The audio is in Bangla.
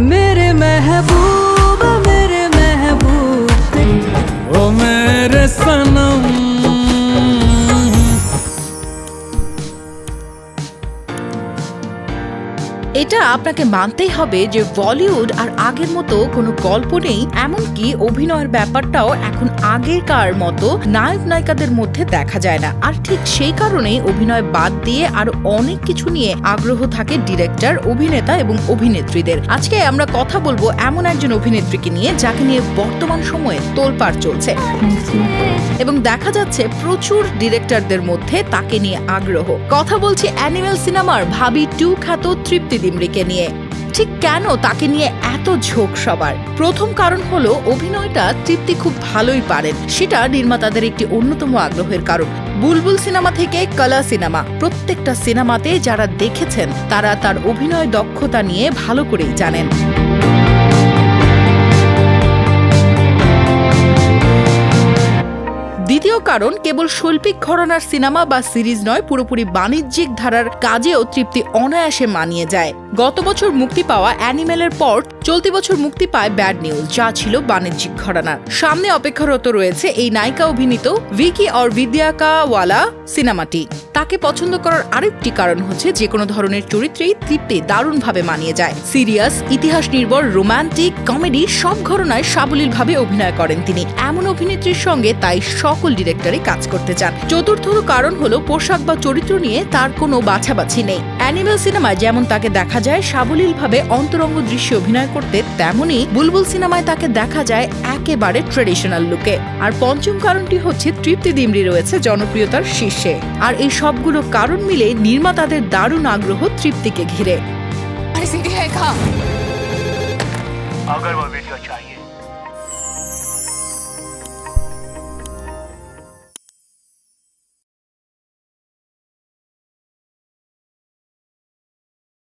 मेरे महबूब এটা আপনাকে মানতেই হবে যে বলিউড আর আগের মতো কোনো গল্প নেই, এমনকি অভিনয়ের ব্যাপারটাও এখন আগেকার মতো নায়ক নায়িকাদের মধ্যে দেখা যায় না। আর ঠিক সেই কারণেই অভিনয় বাদ দিয়ে আরও অনেক কিছু নিয়ে আগ্রহ থাকে ডিরেক্টর, অভিনেতা এবং অভিনেত্রীদের। আজকে আমরা কথা বলব এমন একজন অভিনেত্রীকে নিয়ে, যাকে নিয়ে বর্তমান সময়ে তোলপাড় চলছে। এবং দেখা যাচ্ছে প্রচুর ডিরেক্টরদের মধ্যে তাকে নিয়ে আগ্রহ। কথা বলছি অ্যানিমেল সিনেমার ভাবি টু খ্যাত তৃপ্তি দিমরিকে নিয়ে। ঠিক কেন তাকে নিয়ে এত ঝোঁক সবার? প্রথম কারণ হলো অভিনয়টা তৃপ্তি খুব ভালোই পারেন। সেটা নির্মাতাদের একটি অন্যতম আগ্রহের কারণ। বুলবুল সিনেমা থেকে কলা সিনেমা। প্রত্যেকটা সিনেমাতে যারা দেখেছেন, তারা তার অভিনয় দক্ষতা নিয়ে ভালো করেই জানেন। কারণ কেবল শৈল্পিক ঘরানার সিনেমা বা সিরিজ নয়, পুরোপুরি বাণিজ্যিক ধারার কাজেও তৃপ্তি অনায়াসে মানিয়ে যায়। গত বছর মুক্তি পাওয়া অ্যানিমেলের পর চলতি বছর মুক্তি পায় ব্যাড নিউজ, যা ছিল বাণিজ্যিক ঘরানার। সামনে অপেক্ষারত রয়েছে এই নায়িকা অভিনীত ভিকি অর বিদ্যাকাওয়ালা সিনেমাটি। তাকে পছন্দ করার আরেকটি কারণ হচ্ছে যে কোনো ধরনের চরিত্রেই তৃপ্তি দারুণভাবে মানিয়ে যায়। সিরিয়াস, ইতিহাস নির্ভর, রোমান্টিক কমেডি সব ঘটনায় সাবলীলভাবে অভিনয় করেন তিনি। এমন অভিনেত্রীর সঙ্গে তাই সকল ডিরেক্টরে কাজ করতে চান। চতুর্থ কারণ হলো পোশাক বা চরিত্র নিয়ে তার কোনো বাছাবাছি নেই। অ্যানিমেল সিনেমায় যেমন তাকে দেখা যায় সাবলীলভাবে অন্তরঙ্গ দৃশ্যে অভিনয় করতে তেমনি বুলবুল সিনেমায় তাকে দেখা যায় একেবারে ট্রেডিশনাল লুকে আর পঞ্চম কারণটি হচ্ছে তৃপ্তি দিমরি রয়েছে জনপ্রিয়তার শীর্ষে আর এই সবগুলো কারণ মিলে নির্মাতাদের দারুণ আগ্রহ তৃপ্তিকে ঘিরে अरे सीढ़ी है कहाँ अगर वो वीडियो चाहिए